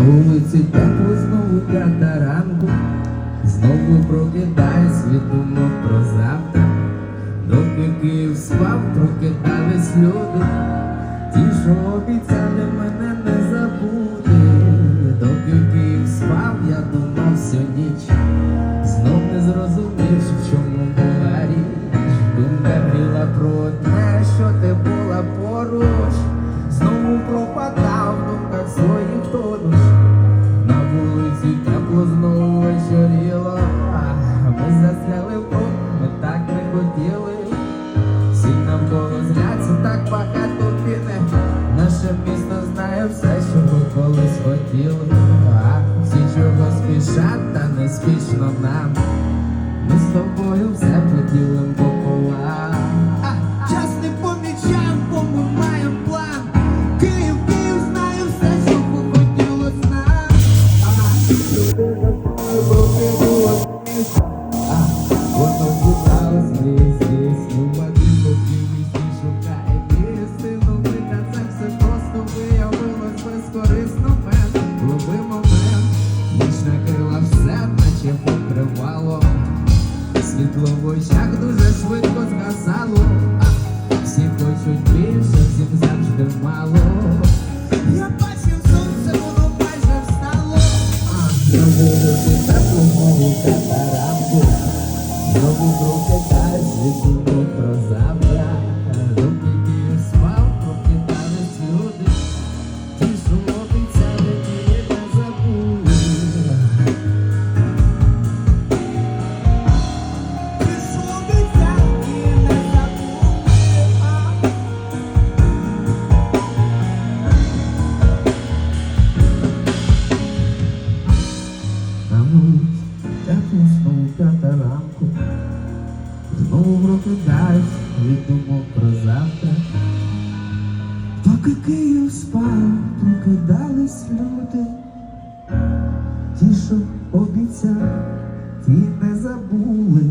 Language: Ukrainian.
На вулиці тепло знову п'ята ранку, знову прокидаюсь від думок про завтра. Доки Київ спав, прокидались люди, ті, що обіцяли мене не забути. Доки Київ спав, я думав всю ніч, знов не зрозумів, в чому хотіли. Всі навколо зляться, так багато піне. Наше місто знає все, що ми колись хотіли. А всі чого спішать, та не спішно нам. Ми з тобою все поділим пополам. В очах дуже швидко сказало, А, всі хочуть більше, всім завжди мало. Я бачив сонце, воно майже встало. А, на вулиці тепло, знову п'ята ранку. Знову в руки та про Знову прокидаюсь від думок про завтра. Поки Київ спав, прокидались люди. Ті, що обіцяв, ті не забули.